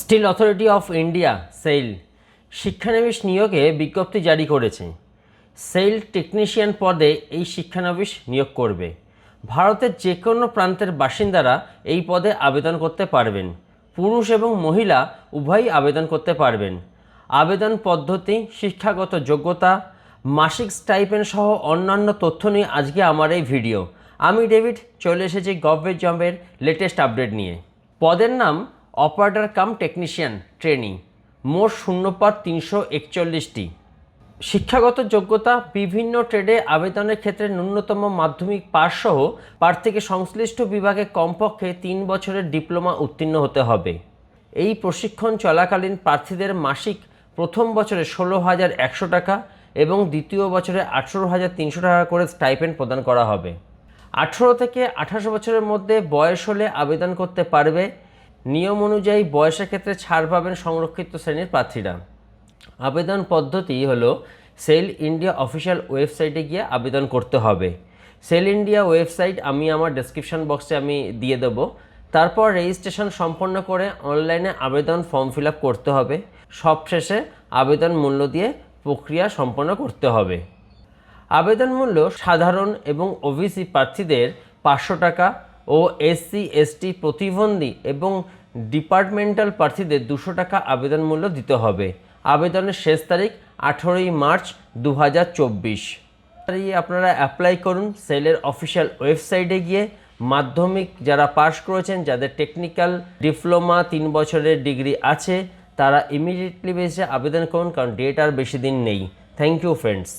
Steel authority of India SAIL শিক্ষানবিশ নিয়োগে বিজ্ঞপ্তি জারি করেছে। সেল টেকনিশিয়ান পদে এই শিক্ষানবিশ নিয়োগ করবে। ভারতের যে কোনো প্রান্তের বাসিন্দারা এই পদে আবেদন করতে পারবেন। পুরুষ এবং মহিলা উভয়ই আবেদন করতে পারবেন। আবেদন পদ্ধতি, শিক্ষাগত যোগ্যতা, মাসিক স্টাইপেন্ড সহ অন্যান্য তথ্য নিয়ে আজকে আমার এই ভিডিও। আমি ডেভিড, চলে এসেছি গভর্নমেন্ট জবের লেটেস্ট আপডেট নিয়ে। পদের নাম অপারেটর কাম টেকনিশিয়ান ট্রেনিং, মোট শূন্যপাত তিনশো একচল্লিশটি। শিক্ষাগত যোগ্যতা, বিভিন্ন ট্রেডে আবেদনের ক্ষেত্রে ন্যূনতম মাধ্যমিক পাস সহ প্রার্থীকে সংশ্লিষ্ট বিভাগে কমপক্ষে তিন বছরের ডিপ্লোমা উত্তীর্ণ হতে হবে। এই প্রশিক্ষণ চলাকালীন প্রার্থীদের মাসিক প্রথম বছরে ষোলো হাজার একশো টাকা এবং দ্বিতীয় বছরে আঠেরো হাজার তিনশো টাকা করে স্টাইপেন্ড প্রদান করা হবে। আঠেরো থেকে আঠাশ বছরের মধ্যে বয়স হলে আবেদন করতে পারবে নিয়ম অনুযায়ী বয়সের ক্ষেত্রে ছাড় পাবেন সংরক্ষিত শ্রেণির প্রার্থীরা। আবেদন পদ্ধতি হলো সেল ইন্ডিয়া অফিসিয়াল ওয়েবসাইটে গিয়ে আবেদন করতে হবে। সেল ইন্ডিয়া ওয়েবসাইট আমি আমার ডেসক্রিপশন বক্সে আমি দিয়ে দেবো। তারপর রেজিস্ট্রেশন সম্পন্ন করে অনলাইনে আবেদন ফর্ম ফিল করতে হবে। সবশেষে আবেদন মূল্য দিয়ে প্রক্রিয়া সম্পন্ন করতে হবে। আবেদন মূল্য সাধারণ এবং ওবিসি প্রার্থীদের পাঁচশো টাকা ও এসসি এসটি প্রতিবন্ধী এবং ডিপার্টমেন্টাল প্রার্থীদের দুশো টাকা আবেদন মূল্য দিতে হবে। আবেদনের শেষ তারিখ আঠেরোই মার্চ দু হাজার চব্বিশ আপনারা অ্যাপ্লাই করুন সেলের অফিসিয়াল ওয়েবসাইটে গিয়ে। মাধ্যমিক যারা পাশ করেছেন, যাদের টেকনিক্যাল ডিপ্লোমা তিন বছরের ডিগ্রি আছে, তারা ইমিডিয়েটলি বেসে আবেদন করুন, কারণ ডেট আর বেশি দিন নেই। Thank you friends